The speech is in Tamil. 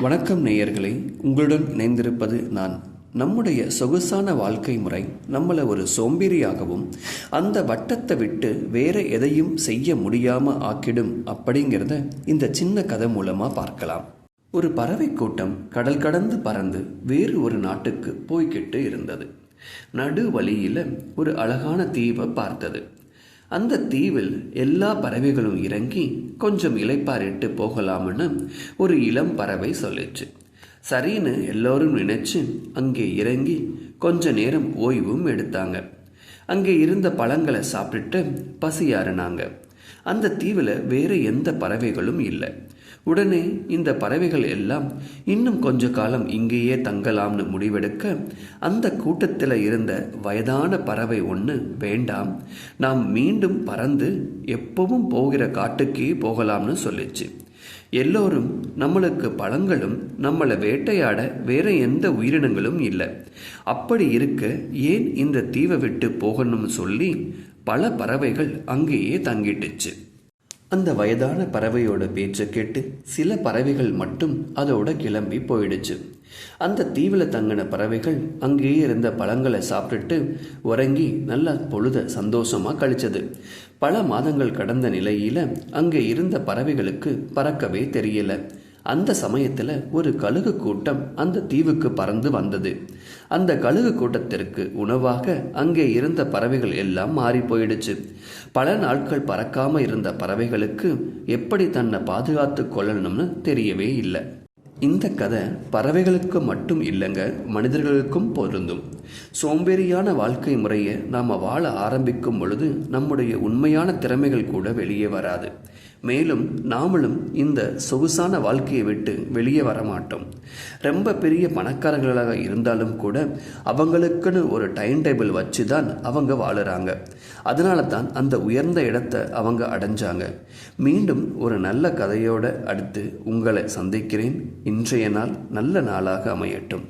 வணக்கம் நேயர்களே உங்களுடன் இணைந்திருப்பது நான். நம்முடைய சொகுசான வாழ்க்கை முறை நம்மளை ஒரு சோம்பேறியாகவும் அந்த வட்டத்தை விட்டு வேற எதையும் செய்ய முடியாமல் ஆக்கிடும் அப்படிங்கிறத இந்த சின்ன கதை மூலமாக பார்க்கலாம். ஒரு பறவை கூட்டம் கடல் கடந்து பறந்து வேறு ஒரு நாட்டுக்கு போய்கிட்டு இருந்தது. நடு வழியில் ஒரு அழகான தீவை பார்த்தது. அந்த தீவில் எல்லா பறவைகளும் இறங்கி கொஞ்சம் இலைப்பாரிட்டு போகலாம்னு ஒரு இளம் பறவை சொல்லிச்சு. சரின்னு எல்லோரும் நினைச்சு அங்கே இறங்கி கொஞ்ச நேரம் ஓய்வும் எடுத்தாங்க. அங்கே இருந்த பழங்களை சாப்பிட்டுட்டு பசியாறுனாங்க. அந்த தீவில் வேறு எந்த பறவைகளும் இல்லை. உடனே இந்த பறவைகள் எல்லாம் இன்னும் கொஞ்ச காலம் இங்கேயே தங்கலாம்னு முடிவெடுக்க அந்த கூட்டத்தில் இருந்த வயதான பறவை ஒன்று வேண்டாம் நாம் மீண்டும் பறந்து எப்பவும் போகிற காட்டுக்கே போகலாம்னு சொல்லிச்சு. எல்லோரும் நம்மளுக்கு பழங்களும் நம்மளை வேட்டையாட வேற எந்த உயிரினங்களும் இல்லை. அப்படி இருக்க ஏன் இந்த தீவை விட்டு போகணும்னு சொல்லி பல பறவைகள் அங்கேயே தங்கிட்டுச்சு. அந்த வயதான பறவையோட பேச்சை கேட்டு சில பறவைகள் மட்டும் அதோட கிளம்பி போயிடுச்சு. அந்த தீவில் தங்கின பறவைகள் அங்கேயே இருந்த பழங்களை சாப்பிட்டுட்டு உறங்கி நல்லா பொழுத சந்தோஷமா கழிச்சது. பல மாதங்கள் கடந்த நிலையில அங்கே இருந்த பறவைகளுக்கு பறக்கவே தெரியல. அந்த சமயத்தில் ஒரு கழுகு கூட்டம் அந்த தீவுக்கு பறந்து வந்தது. அந்த கழுகு கூட்டத்திற்கு உணவாக அங்கே இருந்த பறவைகள் எல்லாம் மாறி போயிடுச்சு. பல நாட்கள் பறக்காம இருந்த பறவைகளுக்கு எப்படி தன்னை பாதுகாத்து கொள்ளணும்னு தெரியவே இல்லை. இந்த கதை பறவைகளுக்கு மட்டும் இல்லைங்க மனிதர்களுக்கும் பொருந்தும். சோம்பேறியான வாழ்க்கை முறையை நாம் வாழ ஆரம்பிக்கும் பொழுது நம்முடைய உண்மையான திறமைகள் கூட வெளியே வராது. மேலும் நாமளும் இந்த சொகுசான வாழ்க்கையை விட்டு வெளியே வர மாட்டோம். ரொம்ப பெரிய பணக்காரர்களாக இருந்தாலும் கூட அவங்களுக்குன்னு ஒரு டைம் டேபிள் வச்சு தான் அவங்க வாழுறாங்க. அதனால தான் அந்த உயர்ந்த இடத்தை அவங்க அடைஞ்சாங்க. மீண்டும் ஒரு நல்ல கதையோட அடுத்து உங்களை சந்திக்கிறேன். இன்றைய நாள் நல்ல நாளாக அமையட்டும்.